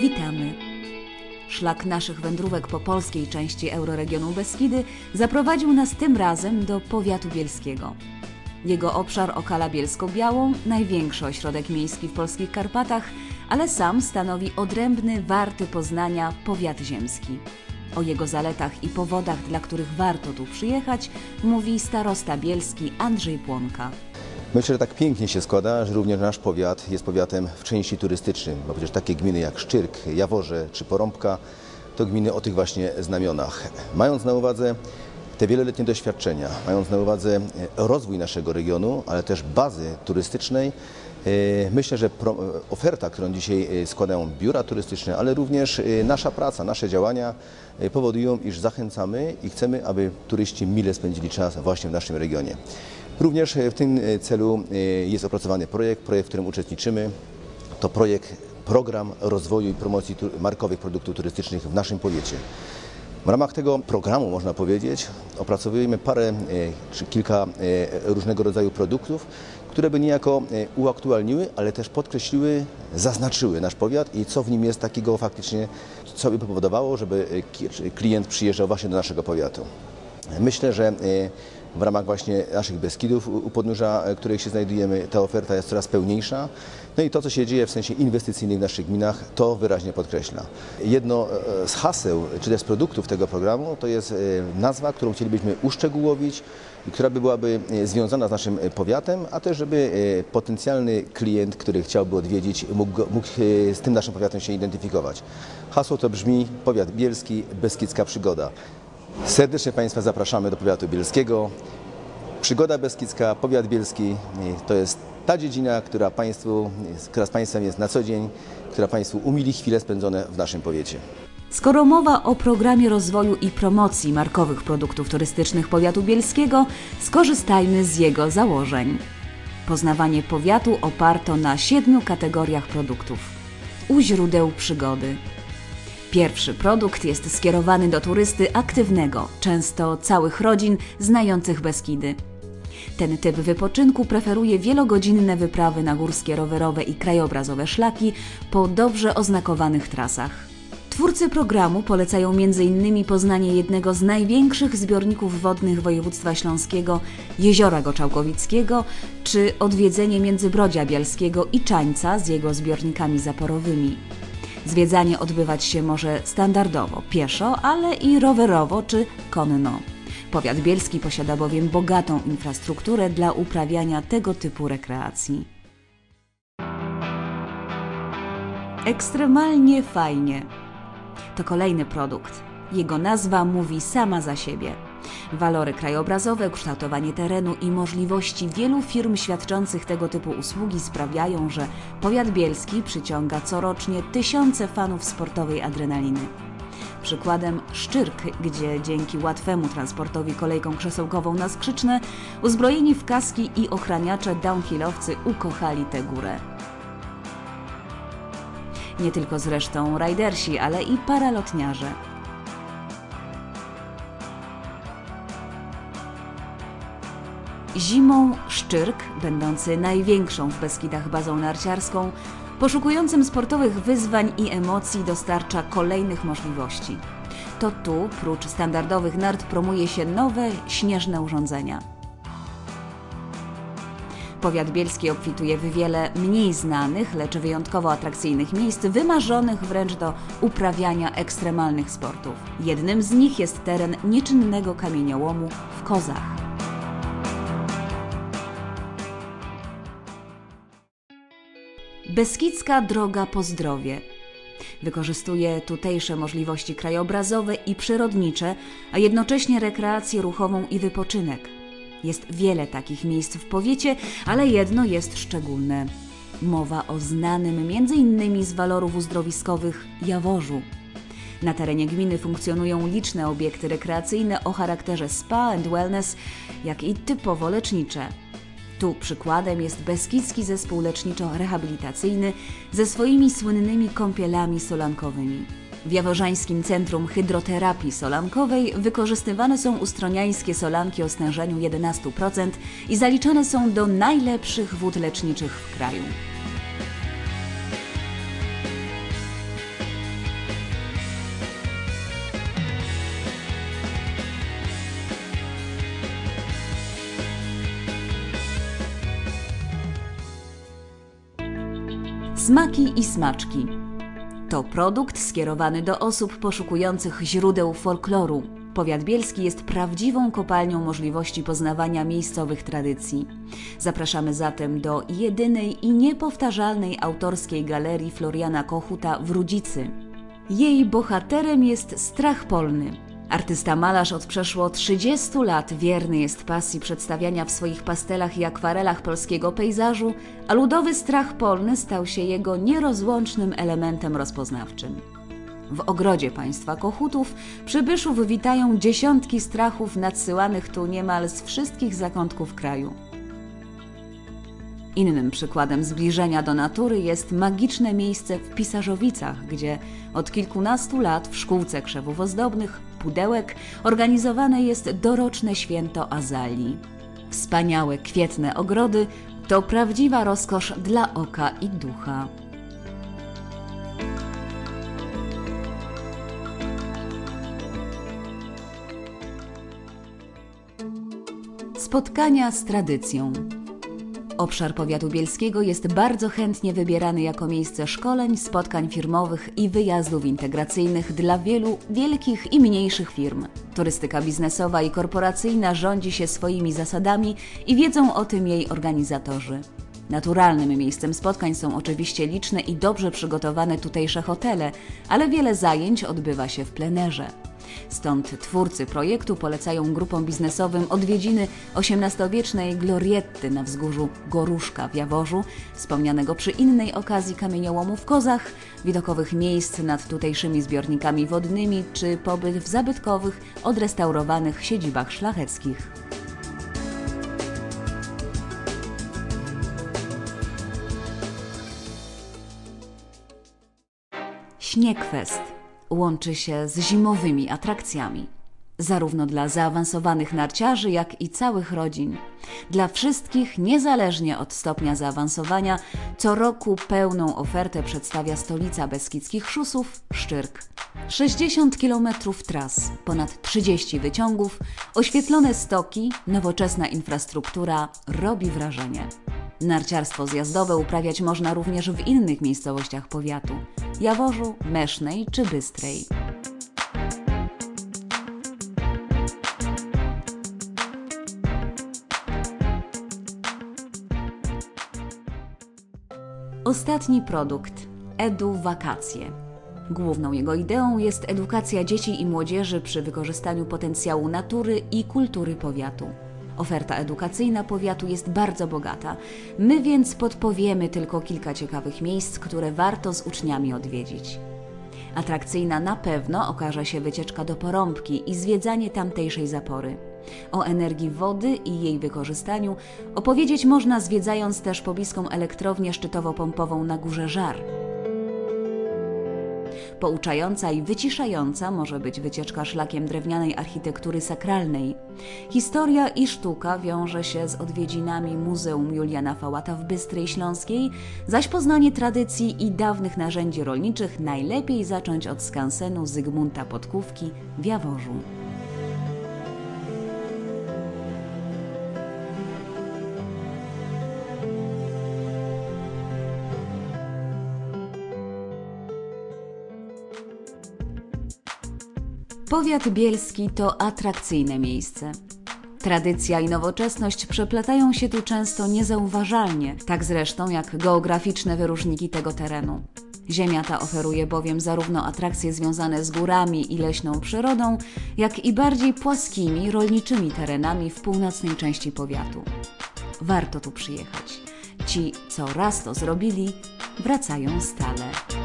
Witamy. Szlak naszych wędrówek po polskiej części euroregionu Beskidy zaprowadził nas tym razem do powiatu bielskiego. Jego obszar okala Bielsko-Białą, największy ośrodek miejski w polskich Karpatach, ale sam stanowi odrębny, warty Poznania powiat ziemski. O jego zaletach i powodach, dla których warto tu przyjechać, mówi starosta bielski Andrzej Płonka. Myślę, że tak pięknie się składa, że również nasz powiat jest powiatem w części turystycznym, bo przecież takie gminy jak Szczyrk, Jaworze czy Porąbka to gminy o tych właśnie znamionach. Mając na uwadze te wieloletnie doświadczenia, mając na uwadze e, rozwój naszego regionu, ale też bazy turystycznej, e, myślę, że e, oferta, którą dzisiaj składają biura turystyczne, ale również nasza praca, nasze działania powodują, iż zachęcamy i chcemy, aby turyści mile spędzili czas właśnie w naszym regionie. Również e, w tym e, celu e, jest opracowany projekt, projekt, w którym uczestniczymy. To projekt, program rozwoju i promocji markowych produktów turystycznych w naszym powiecie. W ramach tego programu, można powiedzieć, opracowujemy parę czy kilka różnego rodzaju produktów, które by niejako uaktualniły, ale też podkreśliły, zaznaczyły nasz powiat i co w nim jest takiego faktycznie, co by powodowało, żeby klient przyjeżdżał właśnie do naszego powiatu. Myślę, że w ramach właśnie naszych Beskidów, u podnóża e, których się znajdujemy, ta oferta jest coraz pełniejsza. No i to, co się dzieje w sensie inwestycyjnym w naszych gminach, to wyraźnie podkreśla. Jedno e, z haseł, czy też produktów tego programu, to jest e, nazwa, którą chcielibyśmy uszczegółowić i która by byłaby związana z naszym powiatem, a też żeby potencjalny klient, który chciałby odwiedzić, mógł, mógł z tym naszym powiatem się identyfikować. Hasło to brzmi Powiat Bielski, Beskidzka Przygoda. Serdecznie Państwa zapraszamy do powiatu bielskiego. Przygoda Beskidzka, powiat bielski to jest ta dziedzina, która, państwu, która z Państwem jest na co dzień, która Państwu umili chwile spędzone w naszym powiecie. Skoro mowa o programie rozwoju i promocji markowych produktów turystycznych powiatu bielskiego, skorzystajmy z jego założeń. Poznawanie powiatu oparto na siedmiu kategoriach produktów. U źródeł przygody. Pierwszy produkt jest skierowany do turysty aktywnego, często całych rodzin znających Beskidy. Ten typ wypoczynku preferuje wielogodzinne wyprawy na górskie, rowerowe i krajobrazowe szlaki po dobrze oznakowanych trasach. Twórcy programu polecają m.in. poznanie jednego z największych zbiorników wodnych województwa śląskiego, Jeziora Goczałkowickiego, czy odwiedzenie Międzybrodzia Bialskiego i Czańca z jego zbiornikami zaporowymi. Zwiedzanie odbywać się może standardowo, pieszo, ale i rowerowo czy konno. Powiat bielski posiada bowiem bogatą infrastrukturę dla uprawiania tego typu rekreacji. Ekstremalnie fajnie. To kolejny produkt. Jego nazwa mówi sama za siebie. Walory krajobrazowe, kształtowanie terenu i możliwości wielu firm świadczących tego typu usługi sprawiają, że powiat bielski przyciąga corocznie tysiące fanów sportowej adrenaliny. Przykładem Szczyrk, gdzie dzięki łatwemu transportowi kolejką krzesełkową na Skrzyczne, uzbrojeni w kaski i ochraniacze downhillowcy ukochali tę górę. Nie tylko zresztą rajdersi, ale i paralotniarze. Zimą Szczyrk, będący największą w Beskidach bazą narciarską, poszukującym sportowych wyzwań i emocji dostarcza kolejnych możliwości. To tu, prócz standardowych nart, promuje się nowe, śnieżne urządzenia. Powiat bielski obfituje w wiele mniej znanych, lecz wyjątkowo atrakcyjnych miejsc, wymarzonych wręcz do uprawiania ekstremalnych sportów. Jednym z nich jest teren nieczynnego kamieniołomu w Kozach. Beskidzka Droga po Zdrowie. Wykorzystuje tutejsze możliwości krajobrazowe i przyrodnicze, a jednocześnie rekreację ruchową i wypoczynek. Jest wiele takich miejsc w powiecie, ale jedno jest szczególne. Mowa o znanym m.in. z walorów uzdrowiskowych Jaworzu. Na terenie gminy funkcjonują liczne obiekty rekreacyjne o charakterze spa and wellness, jak i typowo lecznicze. Tu przykładem jest Beskidzki Zespół Leczniczo-Rehabilitacyjny ze swoimi słynnymi kąpielami solankowymi. W Jaworzańskim Centrum Hydroterapii Solankowej wykorzystywane są ustroniańskie solanki o stężeniu 11% i zaliczane są do najlepszych wód leczniczych w kraju. Smaki i smaczki. To produkt skierowany do osób poszukujących źródeł folkloru. Powiat bielski jest prawdziwą kopalnią możliwości poznawania miejscowych tradycji. Zapraszamy zatem do jedynej i niepowtarzalnej autorskiej galerii Floriana Kochuta w Rudzicy. Jej bohaterem jest strach polny, Artysta malarz od przeszło 30 lat wierny jest pasji przedstawiania w swoich pastelach i akwarelach polskiego pejzażu, a ludowy strach polny stał się jego nierozłącznym elementem rozpoznawczym. W ogrodzie państwa Kochutów przybyszów witają dziesiątki strachów nadsyłanych tu niemal z wszystkich zakątków kraju. Innym przykładem zbliżenia do natury jest magiczne miejsce w Pisarzowicach, gdzie od kilkunastu lat w szkółce krzewów ozdobnych Pudełek organizowane jest doroczne święto Azalii. Wspaniałe, kwietne ogrody to prawdziwa rozkosz dla oka i ducha. Spotkania z tradycją. Obszar powiatu bielskiego jest bardzo chętnie wybierany jako miejsce szkoleń, spotkań firmowych i wyjazdów integracyjnych dla wielu wielkich i mniejszych firm. Turystyka biznesowa i korporacyjna rządzi się swoimi zasadami i wiedzą o tym jej organizatorzy. Naturalnym miejscem spotkań są oczywiście liczne i dobrze przygotowane tutejsze hotele, ale wiele zajęć odbywa się w plenerze. Stąd twórcy projektu polecają grupom biznesowym odwiedziny XVIII-wiecznej glorietty na wzgórzu Goruszka w Jaworzu, wspomnianego przy innej okazji kamieniołomu w Kozach, widokowych miejsc nad tutejszymi zbiornikami wodnymi czy pobyt w zabytkowych, odrestaurowanych siedzibach szlacheckich. Śniegfest łączy się z zimowymi atrakcjami. Zarówno dla zaawansowanych narciarzy, jak i całych rodzin. Dla wszystkich, niezależnie od stopnia zaawansowania, co roku pełną ofertę przedstawia stolica beskidzkich szusów Szczyrk. 60 km tras, ponad 30 wyciągów, oświetlone stoki, nowoczesna infrastruktura robi wrażenie. Narciarstwo zjazdowe uprawiać można również w innych miejscowościach powiatu Jaworzu, Mesznej czy Bystrej. Ostatni produkt Edu Wakacje. Główną jego ideą jest edukacja dzieci i młodzieży przy wykorzystaniu potencjału natury i kultury powiatu. Oferta edukacyjna powiatu jest bardzo bogata. My więc podpowiemy tylko kilka ciekawych miejsc, które warto z uczniami odwiedzić. Atrakcyjna na pewno okaże się wycieczka do Porąbki i zwiedzanie tamtejszej zapory. O energii wody i jej wykorzystaniu opowiedzieć można zwiedzając też pobliską elektrownię szczytowo-pompową na Górze Żar. Pouczająca i wyciszająca może być wycieczka szlakiem drewnianej architektury sakralnej. Historia i sztuka wiąże się z odwiedzinami Muzeum Juliana Fałata w Bystrej Śląskiej, zaś poznanie tradycji i dawnych narzędzi rolniczych najlepiej zacząć od skansenu Zygmunta Podkówki w Jaworzu. Powiat bielski to atrakcyjne miejsce. Tradycja i nowoczesność przeplatają się tu często niezauważalnie, tak zresztą jak geograficzne wyróżniki tego terenu. Ziemia ta oferuje bowiem zarówno atrakcje związane z górami i leśną przyrodą, jak i bardziej płaskimi, rolniczymi terenami w północnej części powiatu. Warto tu przyjechać. Ci, co raz to zrobili, wracają stale.